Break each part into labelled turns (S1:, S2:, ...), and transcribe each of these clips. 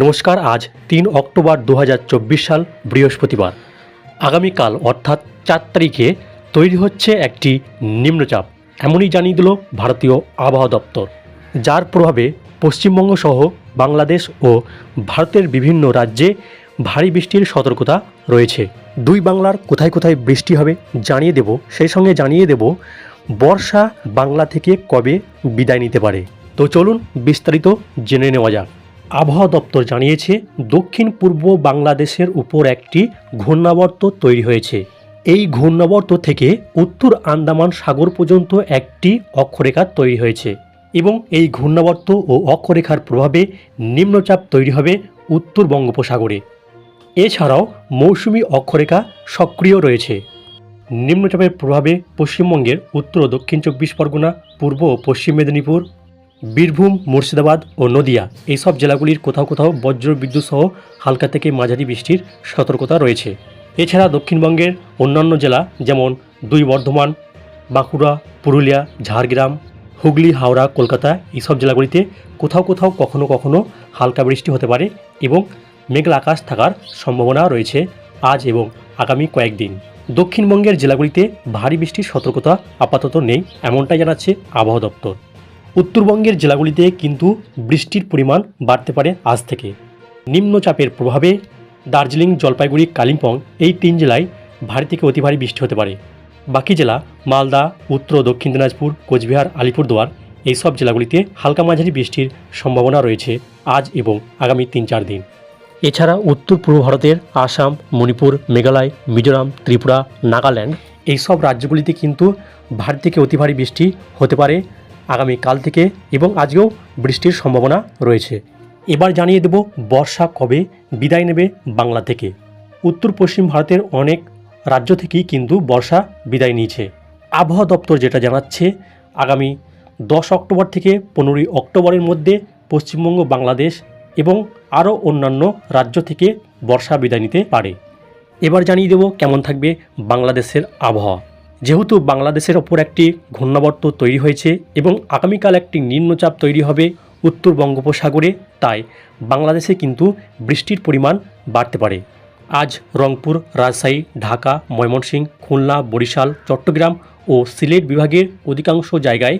S1: নমস্কার, আজ তিন অক্টোবর দু হাজার চব্বিশ সাল, বৃহস্পতিবার। আগামীকাল, অর্থাৎ চার তারিখে, তৈরি হচ্ছে একটি নিম্নচাপ। এমনই জানিয়ে দিল ভারতীয় আবহাওয়া দপ্তর। যার প্রভাবে পশ্চিমবঙ্গ সহ বাংলাদেশ ও ভারতের বিভিন্ন রাজ্যে ভারী বৃষ্টির সতর্কতা রয়েছে। দুই বাংলার কোথায় কোথায় বৃষ্টি হবে জানিয়ে দেব, সেই সঙ্গে জানিয়ে দেব বর্ষা বাংলা থেকে কবে বিদায় নিতে পারে। তো চলুন বিস্তারিত জেনে নেওয়া যাক। আবহাওয়া দপ্তর জানিয়েছে, দক্ষিণ পূর্ব বাংলাদেশের উপর একটি ঘূর্ণাবর্ত তৈরি হয়েছে। এই ঘূর্ণাবর্ত থেকে উত্তর আন্দামান সাগর পর্যন্ত একটি অক্ষরেখা তৈরি হয়েছে এবং এই ঘূর্ণাবর্ত ও অক্ষরেখার প্রভাবে নিম্নচাপ তৈরি হবে উত্তর বঙ্গোপসাগরে। এছাড়াও মৌসুমি অক্ষরেখা সক্রিয় রয়েছে। নিম্নচাপের প্রভাবে পশ্চিমবঙ্গের উত্তর ও দক্ষিণ চব্বিশ পরগনা, পূর্ব ও পশ্চিম মেদিনীপুর বীরভূম, মুর্শিদাবাদ ও নদিয়া এইসব জেলাগুলির কোথাও কোথাও বজ্র বিদ্যুৎ সহ হালকা থেকে মাঝারি বৃষ্টির সতর্কতা রয়েছে। এছাড়া দক্ষিণবঙ্গের অন্যান্য জেলা যেমন দুই বর্ধমান, বাঁকুড়া, পুরুলিয়া, ঝাড়গ্রাম, হুগলি, হাওড়া, কলকাতা এইসব জেলাগুলিতে কোথাও কোথাও কখনো কখনো হালকা বৃষ্টি হতে পারে এবং মেঘলা আকাশ থাকার সম্ভাবনা রয়েছে আজ এবং আগামী কয়েকদিন। দক্ষিণবঙ্গের জেলাগুলিতে ভারী বৃষ্টির সতর্কতা আপাতত নেই, এমনটাই জানাচ্ছে আবহাওয়া দপ্তর। উত্তরবঙ্গের জেলাগুলিতে কিন্তু বৃষ্টির পরিমাণ বাড়তে পারে আজ থেকে। নিম্নচাপের প্রভাবে দার্জিলিং, জলপাইগুড়ি, কালিম্পং এই তিন জেলায় ভারী থেকে অতি ভারী বৃষ্টি হতে পারে। বাকি জেলা মালদা, উত্তর ও দক্ষিণ দিনাজপুর, কোচবিহার, আলিপুরদুয়ার এইসব জেলাগুলিতে হালকা মাঝারি বৃষ্টির সম্ভাবনা রয়েছে আজ এবং আগামী তিন চার দিন। এছাড়া উত্তর পূর্ব ভারতের আসাম, মণিপুর, মেঘালয়, মিজোরাম, ত্রিপুরা, নাগাল্যান্ড এইসব রাজ্যগুলিতে কিন্তু ভারী থেকে অতি ভারী বৃষ্টি হতে পারে। আগামী কাল থেকে এবং আজকেও বৃষ্টির সম্ভাবনা রয়েছে। এবার জানিয়ে দেব বর্ষা কবে বিদায় নেবে বাংলা থেকে। উত্তর পশ্চিম ভারতের অনেক রাজ্য থেকেই কিন্তু বর্ষা বিদায় নিয়েছে। আবহাওয়া দপ্তর যেটা জানাচ্ছে, আগামী দশ অক্টোবর থেকে পনেরোই অক্টোবরের মধ্যে পশ্চিমবঙ্গ, বাংলাদেশ এবং আরও অন্যান্য রাজ্য থেকে বর্ষা বিদায় নিতে পারে। এবার জানিয়ে দেব কেমন থাকবে বাংলাদেশের আবহাওয়া। যেহেতু বাংলাদেশের ওপর একটি ঘূর্ণাবর্ত তৈরি হয়েছে এবং আগামীকাল একটি নিম্নচাপ তৈরি হবে উত্তর বঙ্গোপসাগরে, তাই বাংলাদেশে কিন্তু বৃষ্টির পরিমাণ বাড়তে পারে। আজ রংপুর, রাজশাহী, ঢাকা, ময়মনসিংহ, খুলনা, বরিশাল, চট্টগ্রাম ও সিলেট বিভাগের অধিকাংশ জায়গায়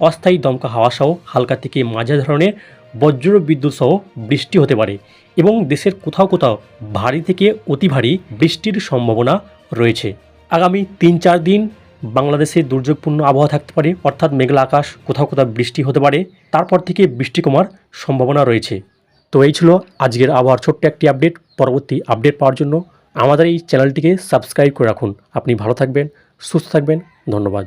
S1: অস্থায়ী দমকা হাওয়া সহ হালকা থেকে মাঝারি ধরনের বজ্র বিদ্যুৎ সহ বৃষ্টি হতে পারে এবং দেশের কোথাও কোথাও ভারী থেকে অতি ভারী বৃষ্টির সম্ভাবনা রয়েছে। আগামী তিন চার দিন বাংলাদেশে দুর্যোগপূর্ণ আবহাওয়া থাকতে পারে, অর্থাৎ মেঘলা আকাশ, কোথাও কোথাও বৃষ্টি হতে পারে। তারপর থেকে বৃষ্টি কমার সম্ভাবনা রয়েছে। তো এই ছিল আজকের আবহাওয়ার ছোট্ট একটি আপডেট। পরবর্তী আপডেট পাওয়ার জন্য আমাদের এই চ্যানেলটিকে সাবস্ক্রাইব করে রাখুন। আপনি ভালো থাকবেন, সুস্থ থাকবেন। ধন্যবাদ।